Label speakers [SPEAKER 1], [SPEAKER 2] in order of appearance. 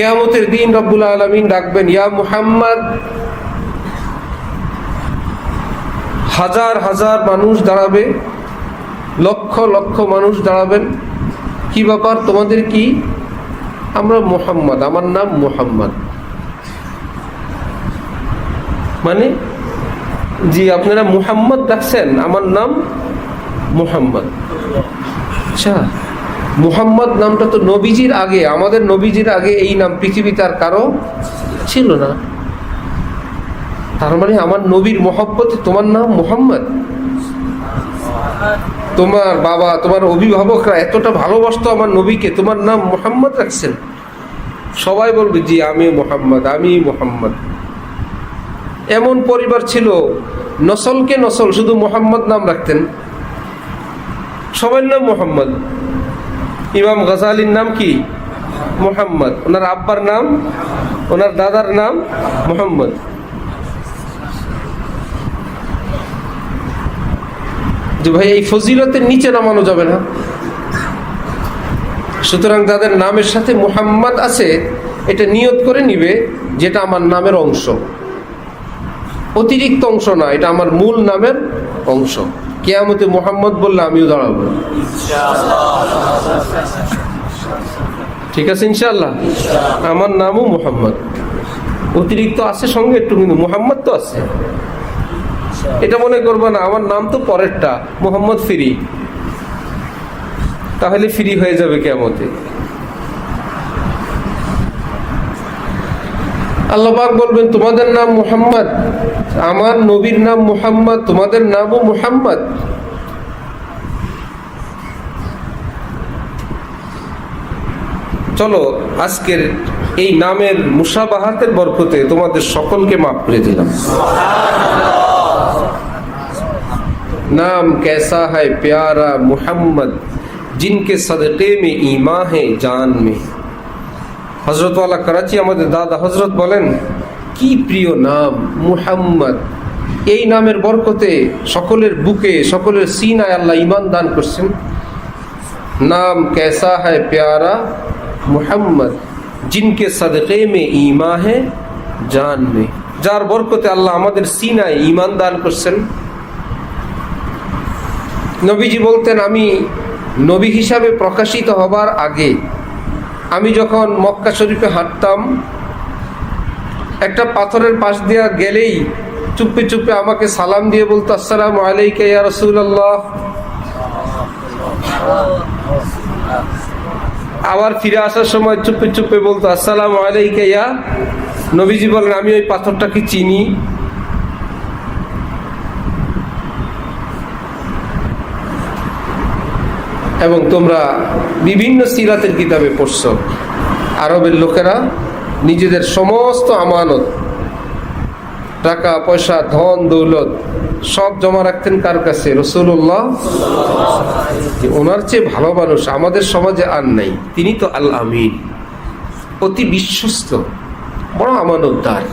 [SPEAKER 1] কেয়ামতের দিন রব্বুল আলমিন ডাকবেন, ইয়া মুহাম্মদ। হাজার হাজার মানুষ দাঁড়াবে, লক্ষ লক্ষ মানুষ দাঁড়াবেন। কি ব্যাপার? তোমাদের কি? আমরা মোহাম্মদ, আমার নাম মোহাম্মদ। মানে? জি, আপনারা মুহাম্মদ ডাকছেন, আমার নাম মুহাম্মদ। আচ্ছা। মুহাম্মদ নামটা তো নবীজির আগে, আমাদের নবীজির আগে এই নাম পৃথিবীতে আর কারও ছিল না। তার মানে আমার নবীর মহব্বতে, তোমার নাম মুহাম্মদ? তোমার বাবা, তোমার অভিভাবকরা এতটা ভালোবাসতো আমার নবীকে, তোমার নাম মোহাম্মদ রাখছেন? সবাই বলবে, জি, আমি মোহাম্মদ আমি মোহাম্মদ। এমন পরিবার ছিল, নসলকে নসল, শুধু মোহাম্মদ নাম রাখতেন। সবার নাম মোহাম্মদ। ইমাম গজালির নাম কি? মোহাম্মদ। ওনার আব্বার নাম, ওনার দাদার নাম মোহাম্মদ। যে ভাই, এই ফজিলতের নিচে নামানো যাবে না। সুতরাং যাদের নামের সাথে মুহাম্মদ আছে, এটা নিয়ত করে নিবে যেটা আমার নামের অংশ। অতিরিক্ত অংশ না, এটা আমার মূল নামের অংশ। কেয়ামতে মোহাম্মদ বললে আমিও দাঁড়াবো। ঠিক আছে ইনশাল্লাহ আমার নামও মোহাম্মদ। অতিরিক্ত আছে সঙ্গে একটু, কিন্তু মোহাম্মদ তো আছে। এটা মনে করব না, আমার নাম তো পরেরটা, মোহাম্মদ ফিরি। তাহলে ফ্রি হয়ে যাবে কেমতে আল্লাহবাক বলবেন, তোমাদের নাম মুহাম্মদ, আমার নবীর নাম মুহাম্মদ, তোমাদের নামও মুহাম্মদ। চলো, আজকের এই নামের মুসাবাহাতের বরকতে তোমাদের সকলকে মাফ করে দিলাম। নাম কেসা হায় প্যারা মুহাম্মদ, জিনকে সদকে মে ইমা হে জান মে। হজরতওয়ালা করাচি আমাদের দাদা হজরত বলেন, কি প্রিয় নাম মুহাম্মদ। এই নামের বরকতে সকলের বুকে, সকলের সিনায় আল্লাহ ইমান দান করছেন। নাম কেসা হায় প্যারা মোহাম্মদ, জিনকে সদকে মে ইমা হে, জান মে। যার বরকতে আল্লাহ আমাদের সিনায় ইমান দান করছেন। নবীজি বলতেন, আমি নবী হিসাবে প্রকাশিত হবার আগে, আমি যখন মক্কা শরীফে হাঁটতাম, একটা পাথরের পাশ দেওয়া গেলেই চুপে চুপে আমাকে সালাম দিয়ে বলতো, আসসালাম আলাইকা রসুল আল্লাহ আবার ফিরে আসার সময় চুপে চুপে বলতো, আসসালাম আলাইকা ইয়া নবীজি বলেন, আমি ওই পাথরটাকে চিনি। এবং তোমরা বিভিন্ন সিরাতের কিতাবে পড়ছ। আরবের লোকেরা নিজেদের সমস্ত আমানত টাকা, পয়সা, ধন, দৌলত সব জমা রাখতেন কার কাছে? রসুল্লাহ ওনার চেয়ে ভালো মানুষ আমাদের সমাজে আর নাই। তিনি তো আল আমিন অতি বিশ্বস্ত, বড় আমানতদার।